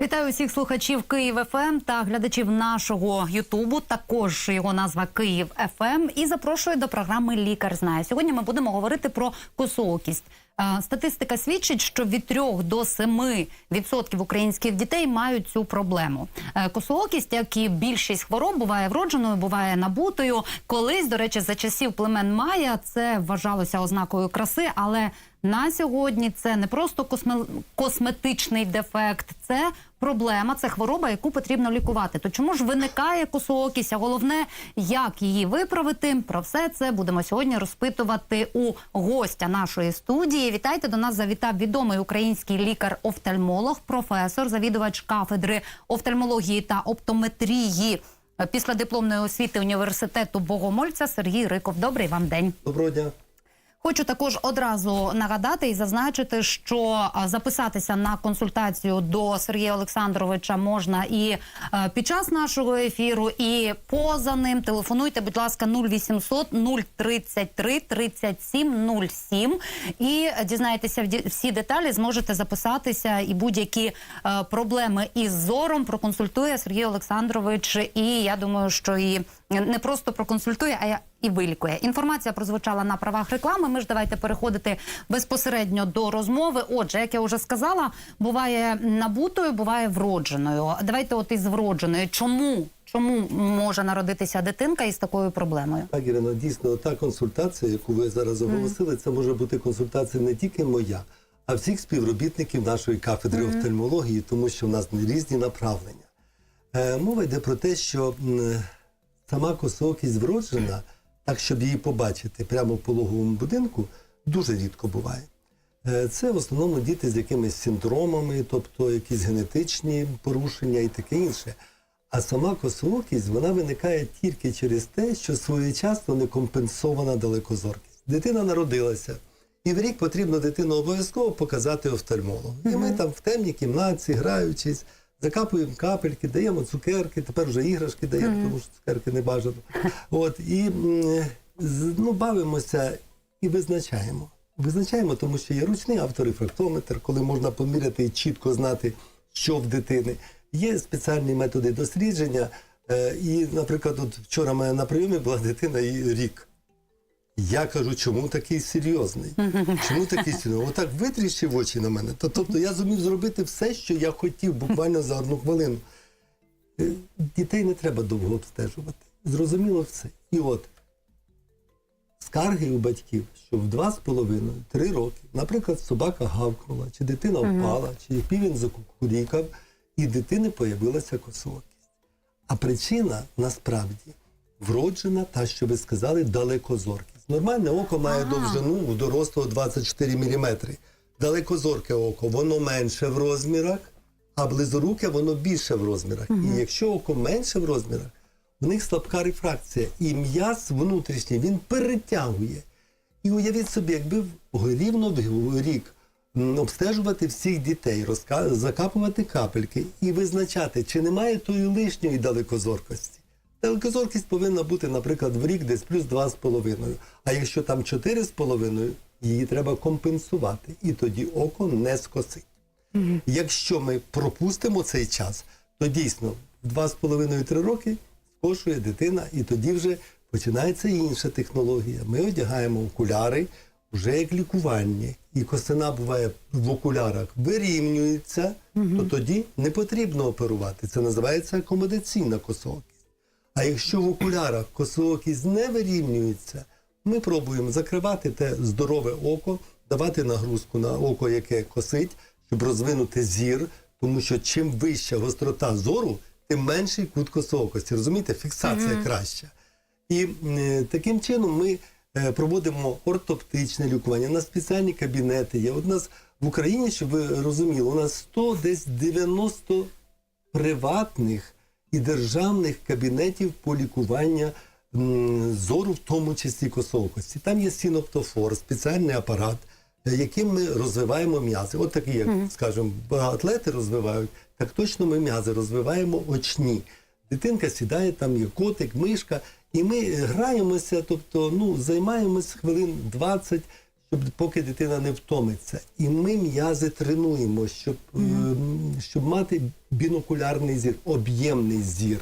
Вітаю усіх слухачів Київ ФМ та глядачів нашого Ютубу. Також його назва Київ ФМ. І запрошую до програми Лікар знає. Сьогодні ми будемо говорити про косоокість. Е, Статистика свідчить, що від 3 до 7 відсотків українських дітей мають цю проблему. Е, Косоокість, як і більшість хвороб, буває вродженою, буває набутою. Колись, до речі, за часів племен Майя це вважалося ознакою краси, але на сьогодні це не просто косме- косметичний дефект, це проблема, це хвороба, яку потрібно лікувати. То чому ж виникає косоокість? А головне, як її виправити? Про все це будемо сьогодні розпитувати у гостя нашої студії. Вітайте до нас. Завітав відомий український лікар-офтальмолог, професор, завідувач кафедри офтальмології та оптометрії. Після дипломної освіти університету Богомольця Сергій Риков. Добрий вам день. Доброго дня. Хочу також одразу нагадати і зазначити, що записатися на консультацію до Сергія Олександровича можна і е, під час нашого ефіру, і поза ним. Телефонуйте, будь ласка, 0800 033 37 07 і дізнаєтеся всі деталі. Зможете записатися і будь-які е, проблеми із зором проконсультує Сергій Олександрович. І я думаю, що і не просто проконсультує, а і вилікує. Інформація прозвучала на правах реклами. Ми ж давайте переходити безпосередньо до розмови. Отже, як я вже сказала, буває набутою, буває вродженою. Давайте, от із вродженою. Чому? Чому може народитися дитинка із такою проблемою? Так, Ірино, дійсно, та консультація, яку ви зараз оголосили, це може бути консультація не тільки моя, а всіх співробітників нашої кафедри офтальмології, тому що в нас різні направлення. Е, мова йде про те, що сама косоокість вроджена, так щоб її побачити прямо в пологовому будинку, дуже рідко буває. Е, Це в основному діти з якимись синдромами, тобто якісь генетичні порушення і таке інше. А сама косоокість вона виникає тільки через те, що своєчасно не компенсована далекозоркість. Дитина народилася, і в рік потрібно дитину обов'язково показати офтальмологу. І ми там в темній кімнаті, граючись, закапуємо капельки, даємо цукерки, тепер вже іграшки даємо, тому що цукерки не бажано. От, і ну, бавимося і визначаємо. Визначаємо, тому що є ручний авторефрактометр, коли можна поміряти і чітко знати, що в дитини. Є спеціальні методи дослідження. Е, і, наприклад, от вчора мене на прийомі була дитина і рік. Я кажу, чому такий серйозний? Чому такий серйозний? Отак витріщив очі на мене. Тобто я зумів зробити все, що я хотів, буквально за одну хвилину. Е, Дітей не треба довго обстежувати. Зрозуміло все. І от скарги у батьків, що в два з половиною, три роки, наприклад, собака гавкнула, чи дитина впала, чи півень закукурікав, і дитини появилася косоокість. А причина насправді вроджена, та, що ви сказали, далекозоркість. Нормальне око має довжину у дорослого 24 мм. Далекозорке око, воно менше в розмірах, а близоруке воно більше в розмірах. І якщо око менше в розмірах, у них слабка рефракція, і м'яз внутрішній він перетягує. І уявіть собі, якби рівно в рік обстежувати всіх дітей, розка- закапувати капельки і визначати, чи немає тої лишньої далекозоркості. Далекозоркість повинна бути, наприклад, в рік десь плюс 2,5. А якщо там 4,5, її треба компенсувати, і тоді око не скосить. Якщо ми пропустимо цей час, то дійсно в 2,5-3 роки скошує дитина, і тоді вже починається інша технологія. Ми одягаємо окуляри вже як лікувальні. І косина буває в окулярах вирівнюється, то тоді не потрібно оперувати. Це називається акомодаційна косоокість. А якщо в окулярах косоокість не вирівнюється, ми пробуємо закривати те здорове око, давати нагрузку на око, яке косить, щоб розвинути зір, тому що чим вища гострота зору, тим менший кут косоокості. Розумієте, фіксація краща. І е, таким чином ми е, проводимо ортоптичне лікування. У нас спеціальні кабінети є. От у нас в Україні, щоб ви розуміли, у нас 100 десь 90 приватних і державних кабінетів по лікування м, зору, в тому числі косоокості. Там є синоптофор, спеціальний апарат, е, яким ми розвиваємо м'язи. От такі, як, скажімо, атлети розвивають, так точно ми м'язи розвиваємо очні. Дитинка сідає, там є котик, мишка, і ми граємося, тобто ну, займаємось хвилин 20, щоб поки дитина не втомиться. І ми м'язи тренуємо, щоб, е, щоб мати бінокулярний зір, об'ємний зір.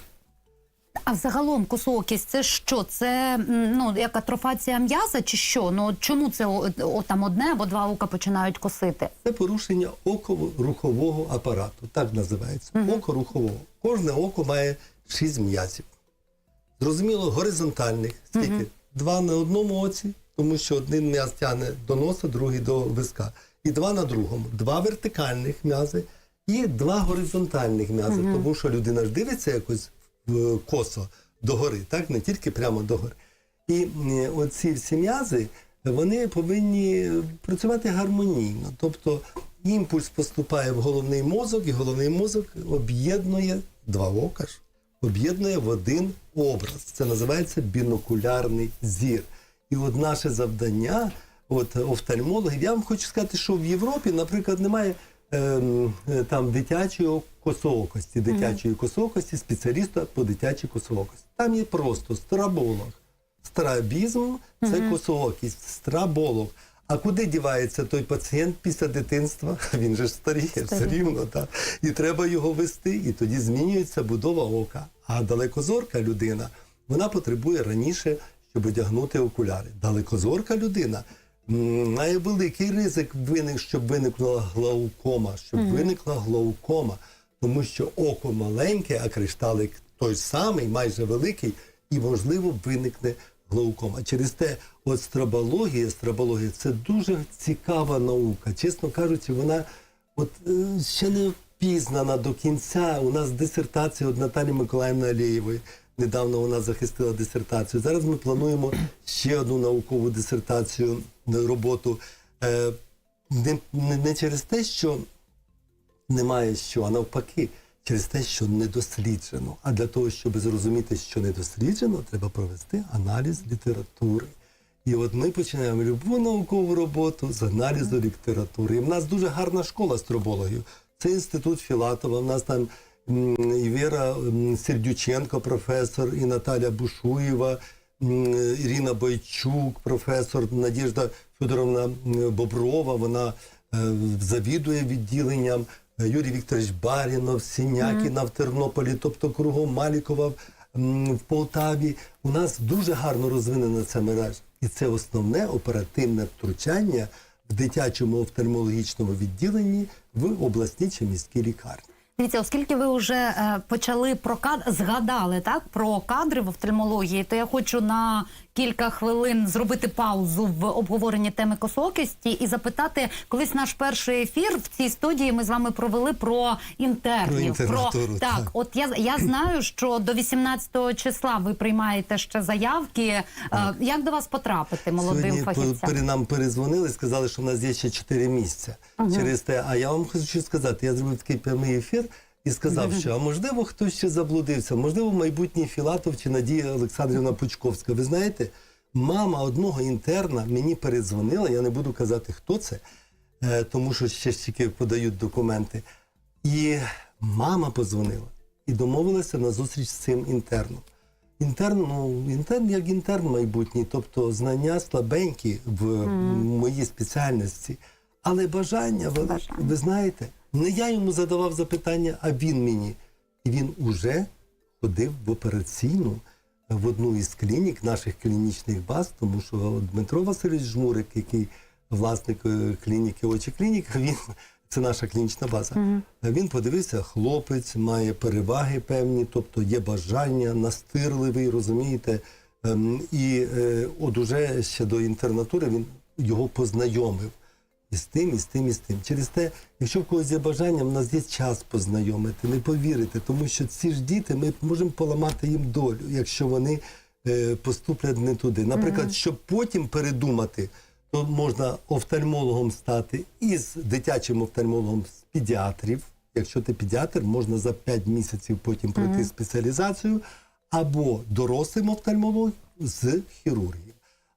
А загалом косоокість це що? Це ну як атрофація м'яза, чи що? Ну чому це о, о, там одне або два ока починають косити? Це порушення око-рухового апарату, так називається. Око рухового. Кожне око має шість м'язів. Зрозуміло, горизонтальних. Скільки? Два на одному оці, тому що один м'яз тягне до носа, другий до виска. І два на другому. Два вертикальних м'язи і два горизонтальних м'язи. Тому що людина ж дивиться якось в косо догори, так? Не тільки прямо догори. І е, оці всі м'язи вони повинні працювати гармонійно. Тобто імпульс поступає в головний мозок, і головний мозок об'єднує два ока ж, об'єднує в один образ. Це називається бінокулярний зір. І от наше завдання, от офтальмологів, я вам хочу сказати, що в Європі, наприклад, немає ем, е, там дитячої косоокості, дитячої косоокості, спеціаліста по дитячій косоокості. Там є просто страболог. Страбізм це косоокість, страболог. А куди дівається той пацієнт після дитинства? Він же ж старіє, все рівно. Так? І треба його вести, і тоді змінюється будова ока. А далекозорка людина вона потребує раніше, щоб одягнути окуляри. Далекозорка людина має великий ризик, виник, щоб виникла глаукома, щоб виникла глаукома, тому що око маленьке, а кришталик той самий, майже великий, і можливо виникне глаукома. Через те, от страбологія, страбологія це дуже цікава наука. Чесно кажучи, вона от е, ще не впізнана до кінця. У нас дисертація від Наталі Миколаївни Алєєвої. Недавно вона захистила дисертацію. Зараз ми плануємо ще одну наукову дисертацію, е, роботу. Е, Не, не, не через те, що немає що, а навпаки, через те, що не досліджено. А для того, щоб зрозуміти, що не досліджено, треба провести аналіз літератури. І от ми починаємо любу наукову роботу з аналізу літератури. І в нас дуже гарна школа стробологів. Це інститут Філатова. В нас там і Віра Сердюченко, професор, і Наталя Бушуєва, Ірина Бойчук, професор, Надіжда Федоровна Боброва. Вона е, завідує відділенням. Юрій Вікторович Барінов, Сінякіна в Тернополі, тобто кругом Малікова в Полтаві. У нас дуже гарно розвинена ця мережа. І це основне оперативне втручання в дитячому офтальмологічному відділенні в обласній чи міській лікарні. Дивіться, оскільки ви вже е, почали про кад... згадали так про кадри в офтальмології, то я хочу на кілька хвилин зробити паузу в обговоренні теми косоокості і запитати, колись наш перший ефір в цій студії ми з вами провели про інтернів. Про інтернатуру, так, так. от я я знаю, що до 18 числа ви приймаєте ще заявки. Е, Як до вас потрапити молодим Сьогодні фахівцям? перед нам перезвонили, сказали, що в нас є ще чотири місця через те. А я вам хочу сказати, я зробив такий прямий ефір і сказав, що а можливо хтось ще заблудився, можливо, майбутній Філатов чи Надія Олександрівна Пучковська. Ви знаєте, мама одного інтерна мені передзвонила, я не буду казати, хто це, е, тому що ще ж тільки подають документи. І мама подзвонила і домовилася на зустріч з цим інтерном. Інтерн, ну, інтерн як інтерн майбутній, тобто знання слабенькі в моїй спеціальності, але бажання. Бажання. ви знаєте, не я йому задавав запитання, а він мені. І він уже ходив в операційну в одну із клінік, наших клінічних баз, тому що Дмитро Васильович Жмурик, який власник е, клініки Очі Клінік, він це наша клінічна база. Він подивився, хлопець має переваги певні, тобто є бажання, настирливий, розумієте. Ем, І е, от уже ще до інтернатури він його познайомив і з тим, і з тим, і з тим. Через те, якщо в когось є бажання, в нас є час познайомити, не повірите, тому що ці ж діти, ми можемо поламати їм долю, якщо вони е, поступлять не туди. Наприклад, щоб потім передумати, то можна офтальмологом стати із дитячим офтальмологом з педіатрів. Якщо ти педіатр, можна за 5 місяців потім пройти спеціалізацію, або дорослим офтальмологом з хірургів.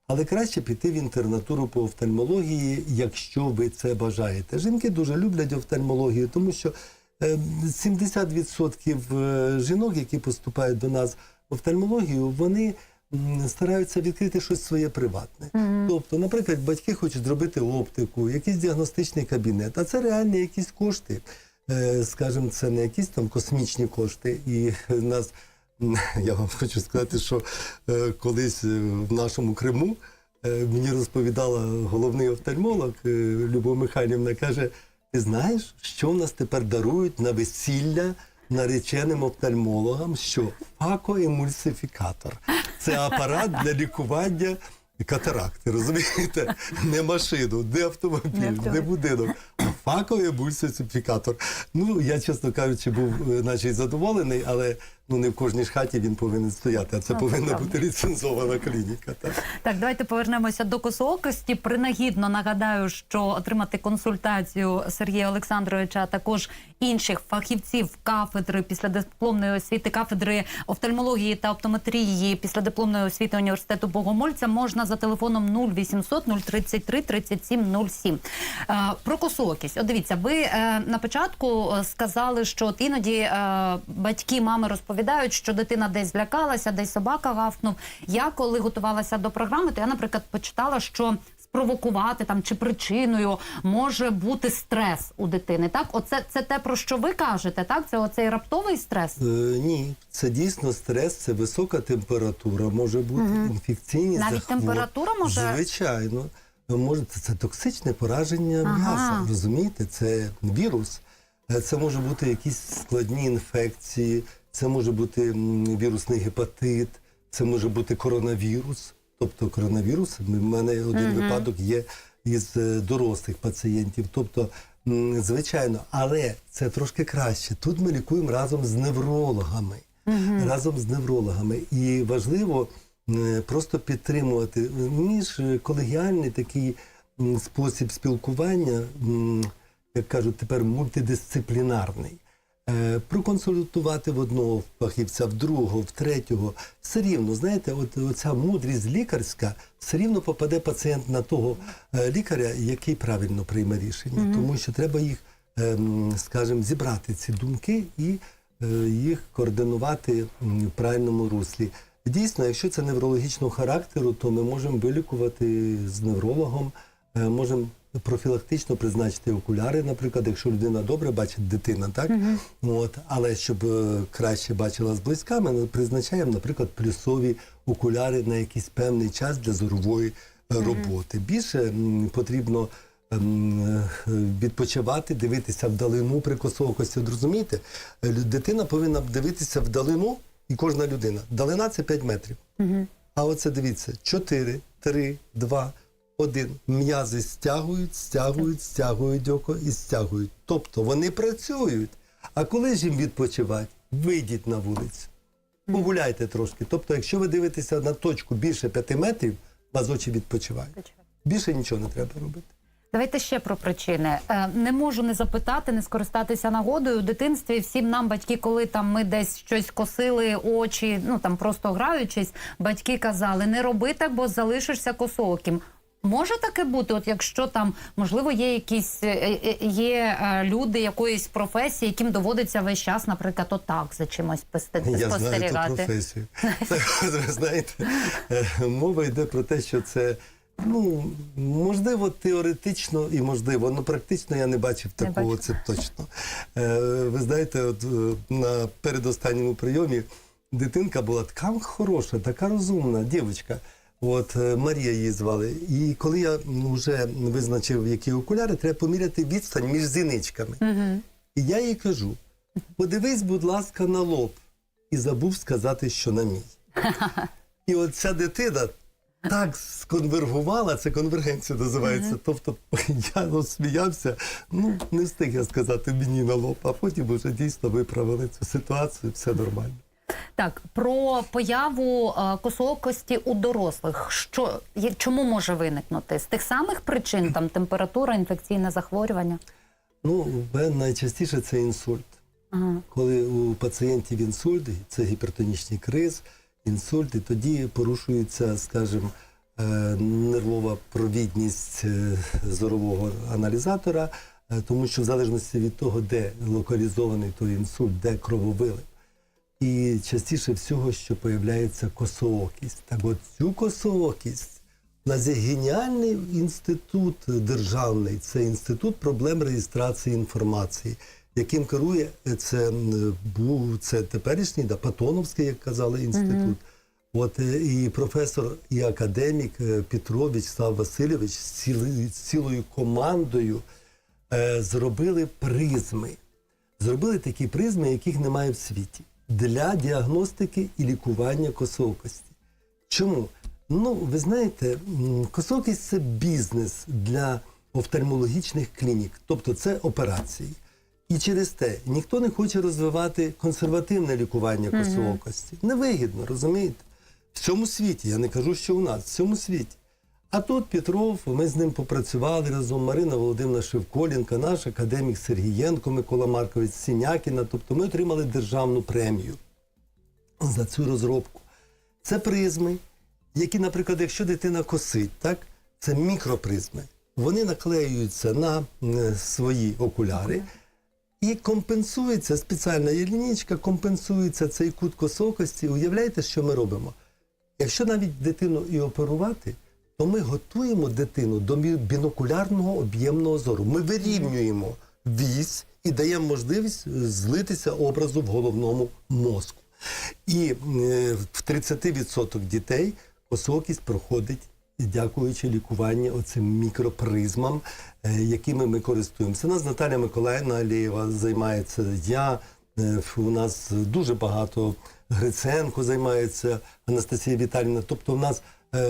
Але краще піти в інтернатуру по офтальмології, якщо ви це бажаєте. Жінки дуже люблять офтальмологію, тому що Е, 70% е, жінок, які поступають до нас в офтальмологію, вони стараються відкрити щось своє приватне. Тобто, наприклад, батьки хочуть зробити оптику, якийсь діагностичний кабінет, а це реальні якісь кошти. Е, Скажімо, це не якісь там космічні кошти. І нас я вам хочу сказати, що е, колись е, в нашому Криму е, мені розповідала головний офтальмолог Любов Михайлівна, каже: ти знаєш, що в нас тепер дарують на весілля нареченим офтальмологам? Що факоемульсифікатор. Це апарат для лікування катаракти, розумієте? Не машину, не автомобіль, Не не, автомобіль. будинок, а факоемульсифікатор. Ну, я, чесно кажучи, був наче задоволений, але ну не в кожній ж хаті він повинен стояти, а це Ну, повинна правда. бути ліцензована клініка. Так? Так, давайте повернемося до косоокості. Принагідно нагадаю, що отримати консультацію Сергія Олександровича, а також інших фахівців кафедри післядипломної освіти, кафедри офтальмології та оптометрії післядипломної освіти університету Богомольця можна за телефоном 0800 033 37 07. Е, Про косоокість. От дивіться, ви е, на початку е, сказали, що от іноді е, батьки, мами розповідають, що дитина десь злякалася, десь собака гавкнув. Я коли готувалася до програми, то я, наприклад, почитала, що спровокувати там чи причиною може бути стрес у дитини. Так, оце це те про що ви кажете, так? Це оцей раптовий стрес. Е, ні, це дійсно стрес, це висока температура, може бути інфекційні Навіть захвор- температура може- Звичайно. Може, це, це токсичне пораження Ага. м'яса, розумієте? Це вірус. Е, Це може бути якісь складні інфекції, це може бути вірусний гепатит, це може бути коронавірус. Тобто коронавірус, в мене один випадок є із е, дорослих пацієнтів. Тобто, звичайно, але це трошки краще. Тут ми лікуємо разом з неврологами. Разом з неврологами. І важливо е, просто підтримувати між колегіальний такий спосіб спілкування, як кажуть тепер, мультидисциплінарний. Е, Проконсультувати в одного фахівця, в другого, в третього. Все рівно, знаєте, от оця мудрість лікарська, все рівно попаде пацієнт на того е, лікаря, який правильно прийме рішення. Тому що треба їх, ем, скажімо, зібрати ці думки і е, їх координувати в правильному руслі. Дійсно, якщо це неврологічного характеру, то ми можемо вилікувати з неврологом, можемо профілактично призначити окуляри, наприклад, якщо людина добре бачить дитина, так от, але щоб е, краще бачила зблизька, ми призначаємо, наприклад, плюсові окуляри на якийсь певний час для зорової е, роботи. Більше потрібно ем, е, відпочивати, дивитися вдалину при косоокості. Розумієте, дитина повинна дивитися вдалину, і кожна людина. Вдалина це 5 метрів. А оце дивіться: 4, 3, 2, 1. М'язи стягують, стягують, стягують око і стягують. Тобто вони працюють. А коли ж їм відпочивати? Вийдіть на вулицю. Погуляйте трошки. Тобто, якщо ви дивитеся на точку більше 5 метрів, у вас очі відпочивають. Більше нічого не треба робити. Давайте ще про причини. Е, Не можу не запитати, не скористатися нагодою. У дитинстві всім нам батьки, коли там ми десь щось косили очі, ну там просто граючись, батьки казали, не роби так, бо залишишся косооким. Може таке бути, от якщо там можливо є якісь е, е, є е, люди якоїсь професії, яким доводиться весь час, наприклад, отак за чимось Я знаю ту спостерігати. професію. Ви знаєте, мова йде про те, що це. Ну, можливо, теоретично і можливо, але практично я не бачив Не такого, бачите. це точно. Ви знаєте, от на передостанньому прийомі дитинка була така хороша, така розумна дівчинка. От е, Марія її звали. І коли я вже визначив, які окуляри, треба поміряти відстань між зіничками. І я їй кажу: подивись, будь ласка, на лоб. І забув сказати, що на мій. І от ця дитина так сконвергувала, це конвергенція називається. Тобто я ну, сміявся, ну не встиг я сказати мені на лоб, а потім вже дійсно виправили цю ситуацію, все нормально. Так, про появу е, косоокості у дорослих. Що чому може виникнути? З тих самих причин там температура, інфекційне захворювання. Ну, найчастіше це інсульт. Ага. Коли у пацієнтів інсульт, це гіпертонічний криз, інсульт, і тоді порушується, скажімо, е, нервова провідність е, зорового аналізатора, тому що в залежності від того, де локалізований той інсульт, де крововилив. І частіше всього, що появляється косоокість. Так от цю косоокість у нас є геніальний інститут державний, це інститут проблем реєстрації інформації, яким керує е, це був це теперішній да, Патоновський, як казали, інститут. От е, і професор, і академік е, Петро Вячеслав Васильович з цілою, цілою командою е, зробили призми. Зробили такі призми, яких немає в світі для діагностики і лікування косоокості. Чому? Ну, ви знаєте, м, косоокість це бізнес для офтальмологічних клінік, тобто це операції. І через те ніхто не хоче розвивати консервативне лікування косоокості. Невигідно, розумієте? В цьому світі, я не кажу, що у нас, в цьому світі. А тут Петров, ми з ним попрацювали разом, Марина Володимирівна Шевколінка, наш академік Сергієнко Микола Маркович Сінякіна. Тобто ми отримали державну премію за цю розробку. Це призми, які, наприклад, якщо дитина косить, так, це мікропризми. Вони наклеюються на свої окуляри і компенсується спеціальна є компенсується цей кут косокості. Уявляєте, що ми робимо? Якщо навіть дитину і оперувати, то ми готуємо дитину до бі- бінокулярного об'ємного зору. Ми вирівнюємо вісь і даємо можливість е, злитися образу в головному мозку. І е, в 30% дітей косокість проходить дякуючи лікуванню оцим мікропризмам, е, якими ми користуємося. У нас Наталя Миколаївна Алєєва займається. Я у нас дуже багато Гриценко займається, Анастасія Віталіївна. Тобто, у нас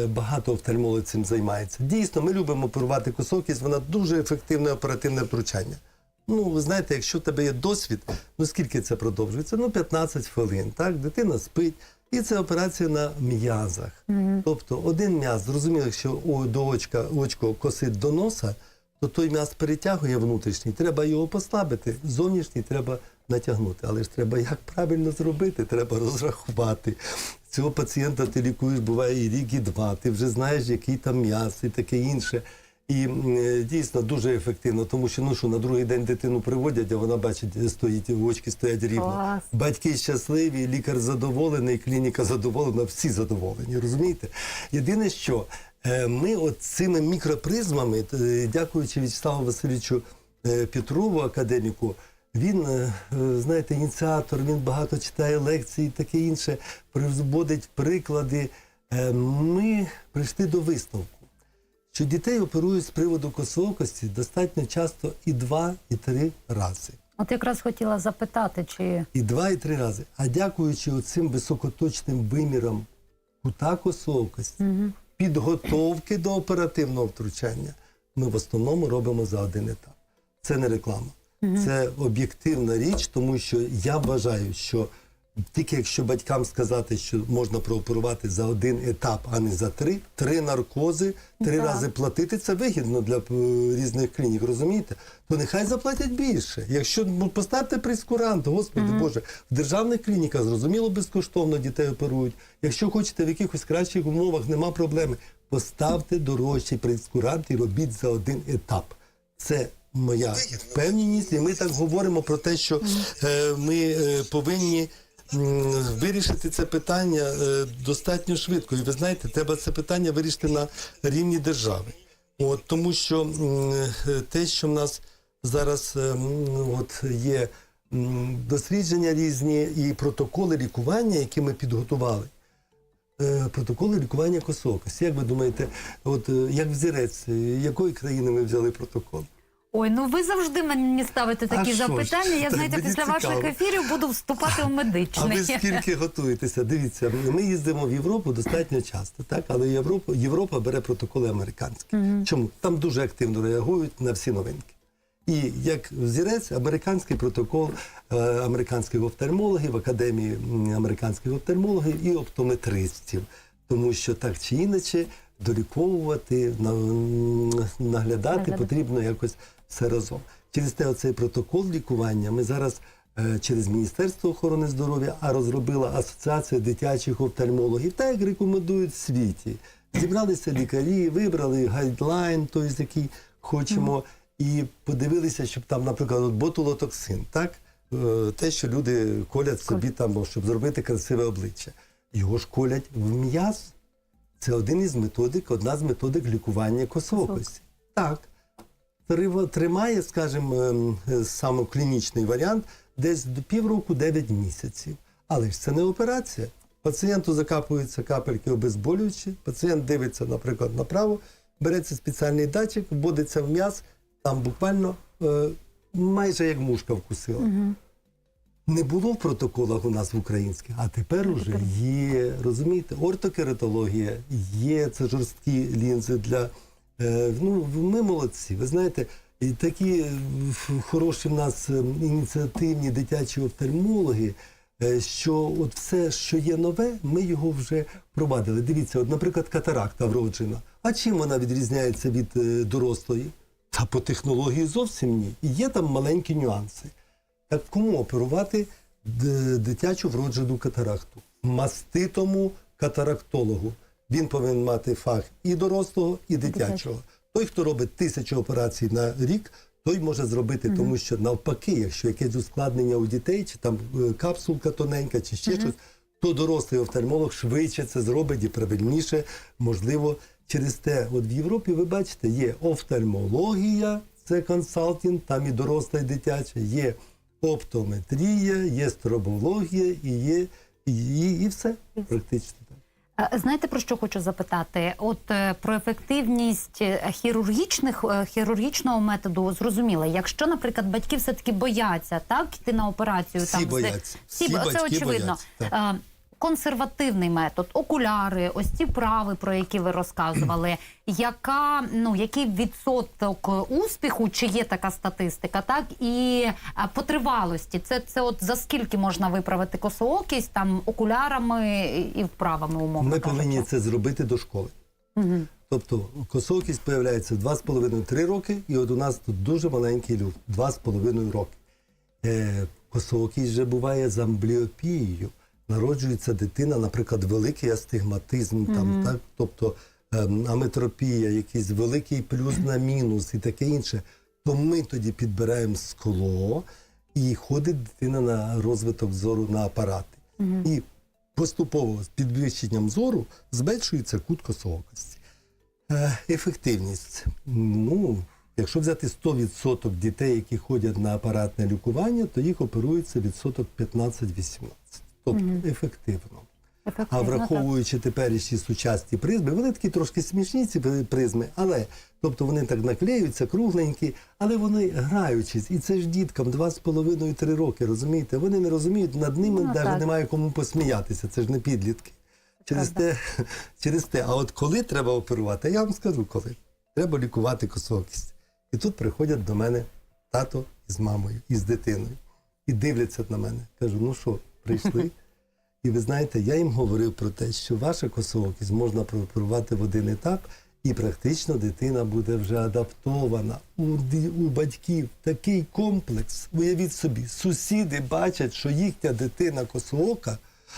багато офтальмологів цим займається. Дійсно, ми любимо оперувати косокість, вона дуже ефективне оперативне втручання. Ну, ви знаєте, якщо в тебе є досвід, ну скільки це продовжується? Ну, 15 хвилин. Так, дитина спить. І це операція на м'язах. Тобто один м'яз, зрозуміло, якщо до очка очко косить до носа, то той м'яз перетягує внутрішній, треба його послабити, зовнішній треба натягнути. Але ж треба як правильно зробити, треба розрахувати. Цього пацієнта ти лікуєш, буває і рік, і два. Ти вже знаєш, який там м'яз і таке інше. І дійсно дуже ефективно, тому що ну що на другий день дитину приводять, а вона бачить, стоїть очки стоять рівно. Клас. Батьки щасливі, лікар задоволений, клініка задоволена, всі задоволені. Розумієте? Єдине, що е, ми от цими мікропризмами, е, дякуючи В'ячеславу Васильовичу е, Петрову, академіку, він, е, е, знаєте, ініціатор, він багато читає лекцій і таке інше, приводить приклади. Е, Ми прийшли до висновку що дітей оперують з приводу косоокості достатньо часто і два, і три рази. От якраз хотіла запитати, чи І два, і три рази. А дякуючи цим високоточним вимірам кута косоокості, підготовки до оперативного втручання, ми в основному робимо за один етап. Це не реклама. Це об'єктивна річ, тому що я вважаю, що тільки якщо батькам сказати, що можна прооперувати за один етап, а не за три, три наркози, три Так. рази платити, це вигідно для е, різних клінік, розумієте? То нехай заплатять більше. Якщо ну, поставте прескурант, господи Боже, в державних клініках зрозуміло безкоштовно дітей оперують. Якщо хочете в якихось кращих умовах, нема проблеми. Поставте дорожчий прескурант і робіть за один етап. Це моя впевненість, і ми так говоримо про те, що е, ми е, повинні вирішити це питання е, достатньо швидко. І ви знаєте, треба це питання вирішити на рівні держави. От, тому що е, те, що в нас зараз е, от є дослідження різні і протоколи лікування, які ми підготували. Протоколи лікування косокості. Як ви думаєте, от як взірець, якої країни ми взяли протокол? Ой, ну ви завжди мені ставите такі що ж? запитання. Я Так знаєте, після ваших ефірів буду вступати у А ви скільки готуєтеся? Дивіться, ми їздимо в Європу достатньо часто, так? Але Європа, Європа бере протоколи американські. Чому? Там дуже активно реагують на всі новинки. І як взірець, американський протокол е, американських офтальмологів, Академії американських офтальмологів і оптометристів. Тому що так чи інакше доліковувати, на- наглядати Наглядати. потрібно якось все разом. Через те, оцей протокол лікування ми зараз е, через Міністерство охорони здоров'я, а розробила Асоціація дитячих офтальмологів, так як рекомендують в світі. Зібралися лікарі, вибрали гайдлайн, той, з який хочемо. і подивилися, щоб там, наприклад, от ботулотоксин, так? Е, Те, що люди колять собі там, щоб зробити красиве обличчя. Його ж колять в м'яз. Це один із методик, одна з методик лікування косоокості. Так. Тримає, скажімо, ем, саме клінічний варіант десь до півроку 9 місяців. Але ж це не операція. Пацієнту закапуються капельки обезболюючі, пацієнт дивиться, наприклад, направо, береться спеціальний датчик, вводиться в м'яз, там буквально е, майже як мушка вкусила. Не було в протоколах у нас в українських, а тепер уже є. Розумієте, ортокератологія є, це жорсткі лінзи для. Е, ну, ми молодці. Ви знаєте, такі е, хороші в нас е, ініціативні дитячі офтальмологи, що от все, що є нове, ми його вже провадили. Дивіться, от, наприклад, катаракта вроджена. А чим вона відрізняється від дорослої? Та по технології зовсім ні. І є там маленькі нюанси. Так кому оперувати дитячу вроджену катаракту? Маститому катарактологу. Він повинен мати фах і дорослого, і дитячого. Той, хто робить тисячу операцій на рік, той може зробити, тому що навпаки, якщо якесь ускладнення у дітей, чи там е, капсулка тоненька, чи ще щось, то дорослий офтальмолог швидше це зробить і правильніше, можливо, через те. От в Європі ви бачите, є офтальмологія, це консалтинг, там і доросла, і дитяча, є оптометрія, є стробологія і є і, і, і все практично Знаєте про що хочу запитати? От е, про ефективність е, хірургічних е, хірургічного методу зрозуміло. Якщо, наприклад, батьки все таки бояться так йти на операцію, Всі там бояться. всі, Всі батьки це очевидно. бояться, Консервативний метод, окуляри, ось ці прави, про які ви розказували. Яка ну який відсоток успіху, чи є така статистика, так і е, по тривалості? Це це от за скільки можна виправити косоокість там окулярами і вправами умовно Ми кажучи? повинні це зробити до школи. Мгм. Тобто косокість появляється 2,5-3 роки, і от у нас тут дуже маленький люфт 2,5 роки. Е, косоокість вже буває з амбліопією. Народжується дитина, наприклад, великий астигматизм, там, так? тобто ем, аметропія, якийсь великий плюс на мінус і таке інше. То ми тоді підбираємо скло і ходить дитина на розвиток зору на апарати. І поступово з підвищенням зору зменшується кут косоокості. Е, Ефективність. Ну, якщо взяти 100% дітей, які ходять на апаратне лікування, то їх оперується відсоток 15-18. Тобто ефективно. А Ефективно, враховуючи теперішні сучасні призми, вони такі трошки смішні, ці призми, але тобто вони так наклеюються, кругленькі, але вони граючись. І це ж діткам 2,5-3 роки, розумієте? Вони не розуміють, над ними Ну, навіть так. немає кому посміятися. Це ж не підлітки. Через те, через те. А от коли треба оперувати, я вам скажу коли. Треба лікувати косокість. І тут приходять до мене тато із мамою, і з дитиною. І дивляться на мене. Кажу, ну що, прийшли? І ви знаєте, я їм говорив про те, що ваша косоокість можна прооперувати в один етап, і практично дитина буде вже адаптована. У, у батьків такий комплекс. Уявіть собі, сусіди бачать, що їхня дитина косоока,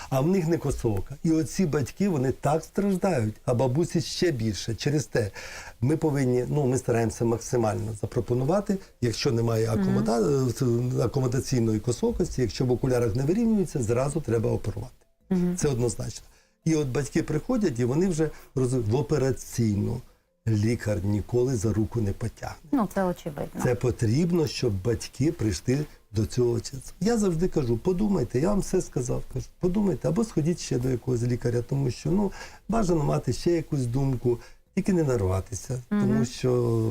а в них не косоока. І оці батьки вони так страждають, а бабусі ще більше. Через те ми повинні, ну ми стараємося максимально запропонувати, якщо немає акомода... е, акомодаційної косокості, якщо в окулярах не вирівнюється, зразу треба оперувати. Це однозначно. І от батьки приходять, і вони вже розуміють, в операційну лікар ніколи за руку не потягне. Ну це очевидно. Це потрібно, щоб батьки прийшли до цього часу. Я завжди кажу, подумайте, я вам все сказав. Кажу, подумайте, або сходіть ще до якогось лікаря, тому що ну бажано мати ще якусь думку, тільки не нарватися, тому що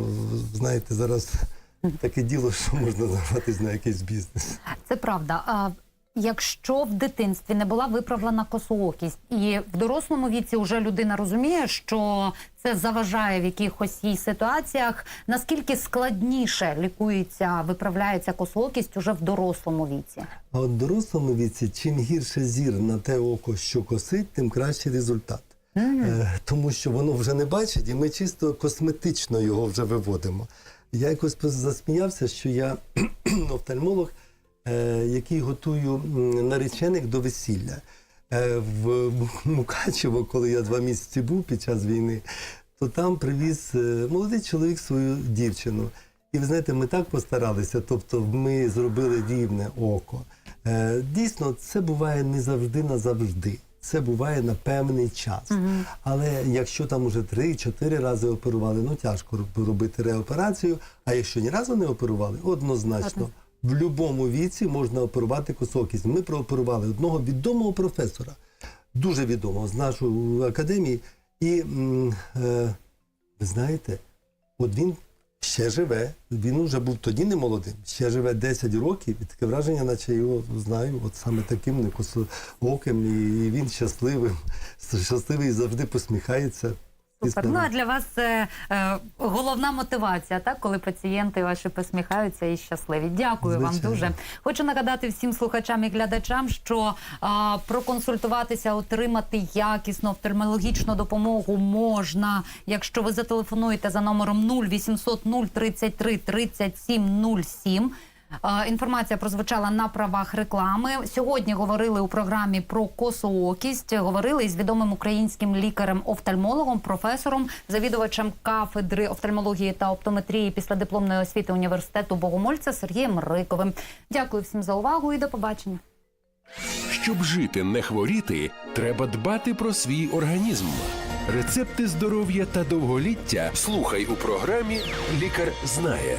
знаєте, зараз таке діло, що можна нарватися на якийсь бізнес. Це правда. Якщо в дитинстві не була виправлена косоокість, і в дорослому віці вже людина розуміє, що це заважає в якихось їй ситуаціях, наскільки складніше лікується, виправляється косоокість уже в дорослому віці? А от в дорослому віці, чим гірше зір на те око, що косить, тим кращий результат. Е, тому що воно вже не бачить, і ми чисто косметично його вже виводимо. Я якось засміявся, що я офтальмолог, який готую наречених до весілля. Е, в Мукачево, коли я два місяці був під час війни, то там привіз е, молодий чоловік свою дівчину. І ви знаєте, ми так постаралися, тобто ми зробили рівне око. Е, дійсно, це буває не завжди назавжди. Це буває на певний час. Але якщо там уже 3-4 рази оперували, ну тяжко робити реоперацію. А якщо ні разу не оперували, однозначно. В будь-якому віці можна оперувати косокість. Ми прооперували одного відомого професора, дуже відомого з нашої академії. І е, ви знаєте, от він ще живе. Він вже був тоді не молодим, ще живе 10 років, і таке враження, наче його знаю, от саме таким некосооким, і він щасливий і завжди посміхається. Супер. Ну а для вас це е, головна мотивація, так коли пацієнти ваші посміхаються і щасливі. Дякую Звичайно. вам дуже. Хочу нагадати всім слухачам і глядачам, що а, проконсультуватися, отримати якісну офтальмологічну допомогу можна, якщо ви зателефонуєте за номером 0800 033 37 07. Е, Інформація прозвучала на правах реклами. Сьогодні говорили у програмі про косоокість. Говорили із відомим українським лікарем-офтальмологом, професором, завідувачем кафедри офтальмології та оптометрії після дипломної освіти університету Богомольця Сергієм Риковим. Дякую всім за увагу і до побачення. Щоб жити, не хворіти, треба дбати про свій організм. Рецепти здоров'я та довголіття слухай у програмі Лікар знає